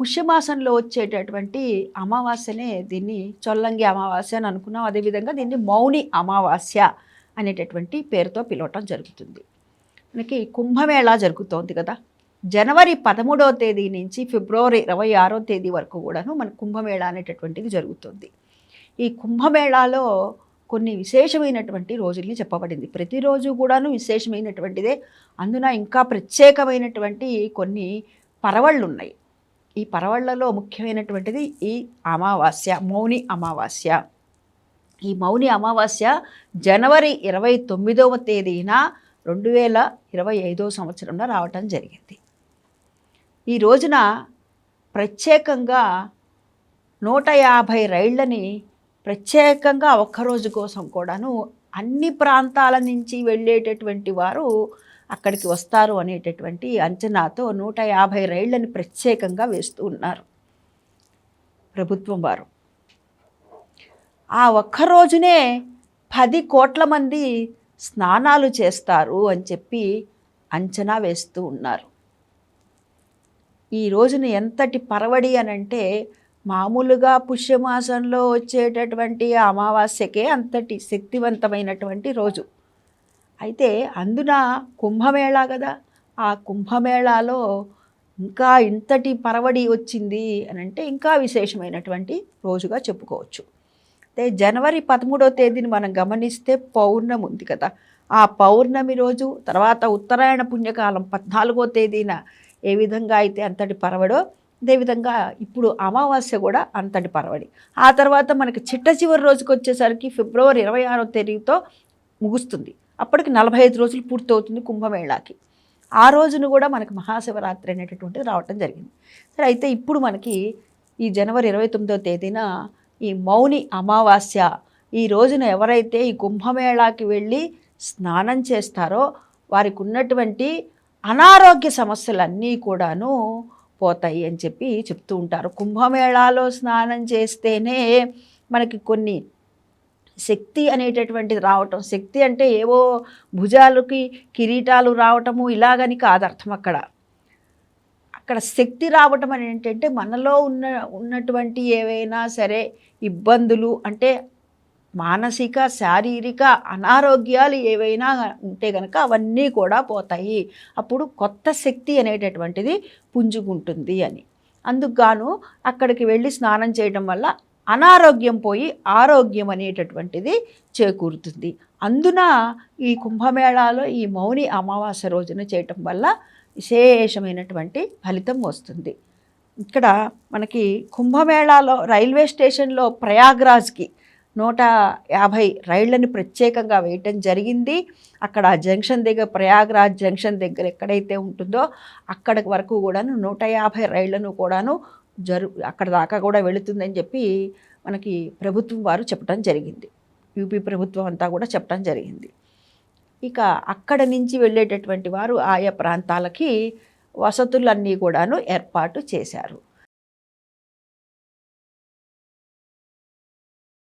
పుష్యమాసంలో వచ్చేటటువంటి అమావాస్యనే దీన్ని చొల్లంగి అమావాస్య అని అనుకున్నాం. అదేవిధంగా దీన్ని మౌని అమావాస్య అనేటటువంటి పేరుతో పిలవటం జరుగుతుంది. మనకి కుంభమేళా జరుగుతోంది కదా. జనవరి పదమూడవ తేదీ నుంచి ఫిబ్రవరి ఇరవై ఆరో తేదీ వరకు కూడాను మన కుంభమేళ అనేటటువంటిది జరుగుతుంది. ఈ కుంభమేళాలో కొన్ని విశేషమైనటువంటి రోజుల్ని చెప్పబడింది. ప్రతిరోజు కూడాను విశేషమైనటువంటిదే. అందున ఇంకా ప్రత్యేకమైనటువంటి కొన్ని పరవళ్ళు ఉన్నాయి. ఈ పరవళ్ళలో ముఖ్యమైనటువంటిది ఈ అమావాస్య మౌని అమావాస్య. ఈ మౌని అమావాస్య జనవరి ఇరవై తొమ్మిదవ తేదీన రెండు వేల ఇరవై ఐదో సంవత్సరంలో రావటం జరిగింది. ఈ రోజున ప్రత్యేకంగా నూట యాభై రైళ్ళని ప్రత్యేకంగా ఒక్కరోజు కోసం కూడాను అన్ని ప్రాంతాల నుంచి వెళ్ళేటటువంటి వారు అక్కడికి వస్తారు అనేటటువంటి అంచనాతో నూట యాభై రైళ్ళను ప్రత్యేకంగా వేస్తూ ఉన్నారు ప్రభుత్వం వారు. ఆ ఒక్క రోజునే పది కోట్ల మంది స్నానాలు చేస్తారు అని చెప్పి అంచనా వేస్తూ ఉన్నారు. ఈ రోజున ఎంతటి పరవడి అని అంటే మామూలుగా పుష్యమాసంలో వచ్చేటటువంటి అమావాస్యకే అంతటి శక్తివంతమైనటువంటి రోజు. అయితే అందున కుంభమేళా కదా ఆ కుంభమేళాలో ఇంకా ఇంతటి పరవడి వచ్చింది అని అంటే ఇంకా విశేషమైనటువంటి రోజుగా చెప్పుకోవచ్చు. అయితే జనవరి పదమూడవ తేదీని మనం గమనిస్తే పౌర్ణమి ఉంది కదా. ఆ పౌర్ణమి రోజు తర్వాత ఉత్తరాయణ పుణ్యకాలం పద్నాలుగో తేదీన ఏ విధంగా అయితే అంతటి పరవడో అదేవిధంగా ఇప్పుడు అమావాస్య కూడా అంతటి పరవడి. ఆ తర్వాత మనకి చిట్ట చివరి రోజుకి వచ్చేసరికి ఫిబ్రవరి ఇరవై ఆరో తేదీతో ముగుస్తుంది. అప్పటికి నలభై ఐదు రోజులు పూర్తవుతుంది కుంభమేళాకి. ఆ రోజున కూడా మనకి మహాశివరాత్రి అనేటటువంటిది రావటం జరిగింది. సరే అయితే ఇప్పుడు మనకి ఈ జనవరి ఇరవై తొమ్మిదో తేదీన ఈ మౌని అమావాస్య ఈ రోజున ఎవరైతే ఈ కుంభమేళాకి వెళ్ళి స్నానం చేస్తారో వారికి ఉన్నటువంటి అనారోగ్య సమస్యలన్నీ కూడాను పోతాయి అని చెప్పి చెప్తూ ఉంటారు. కుంభమేళాలో స్నానం చేస్తేనే మనకి కొన్ని శక్తి అనేటటువంటిది రావటం. శక్తి అంటే ఏవో భుజాలకి కిరీటాలు రావటము ఇలాగని కాదు అర్థం అక్కడ. అక్కడ శక్తి రావటం అని ఏంటంటే మనలో ఉన్న ఉన్నటువంటి ఏవైనా సరే ఇబ్బందులు అంటే మానసిక శారీరక అనారోగ్యాలు ఏవైనా ఉంటే కనుక అవన్నీ కూడా పోతాయి. అప్పుడు కొత్త శక్తి అనేటటువంటిది పుంజుకుంటుంది అని. అందుకు గాను అక్కడికి వెళ్ళి స్నానం చేయడం వల్ల అనారోగ్యం పోయి ఆరోగ్యం అనేటటువంటిది చేకూరుతుంది. అందున ఈ కుంభమేళాలో ఈ మౌని అమావాస్య రోజున చేయటం వల్ల విశేషమైనటువంటి ఫలితం వస్తుంది. ఇక్కడ మనకి కుంభమేళాలో రైల్వే స్టేషన్లో ప్రయాగ్రాజ్కి నూట యాభై రైళ్ళను ప్రత్యేకంగా వేయటం జరిగింది. అక్కడ జంక్షన్ దగ్గర ప్రయాగ్రాజ్ జంక్షన్ దగ్గర ఎక్కడైతే ఉంటుందో అక్కడ వరకు కూడాను నూట యాభై రైళ్ళను కూడాను జరు అక్కడ దాకా కూడా వెళుతుందని చెప్పి మనకి ప్రభుత్వం వారు చెప్పడం జరిగింది. యూపీ ప్రభుత్వం అంతా కూడా చెప్పడం జరిగింది. ఇక అక్కడ నుంచి వెళ్ళేటటువంటి వారు ఆయా ప్రాంతాలకి వసతులన్నీ కూడాను ఏర్పాటు చేశారు.